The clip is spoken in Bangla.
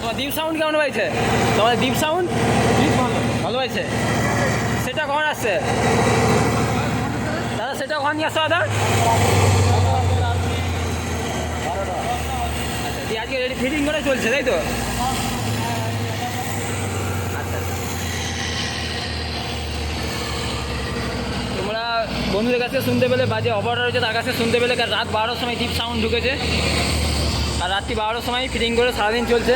তোমার দীপ সাউন্ড কেমন হয়েছে? তোমার দীপ সাউন্ড ভালো হয়েছে। সেটা কখন আসছে দাদা, সেটা কখন নিয়ে আসছো দাদা। আচ্ছা, আজকে রেডি ফিটিং করে চলছে, তাই তো? বন্ধুদের কাছে শুনতে পেলে বাজে অপারেটর হয়েছে তার কাছে শুনতে পেলে রাত বারোটার সময় ডিপ সাউন্ড ঢুকেছে। আর রাত্রি বারোটার সময় ফিটিং করে সারাদিন চলছে।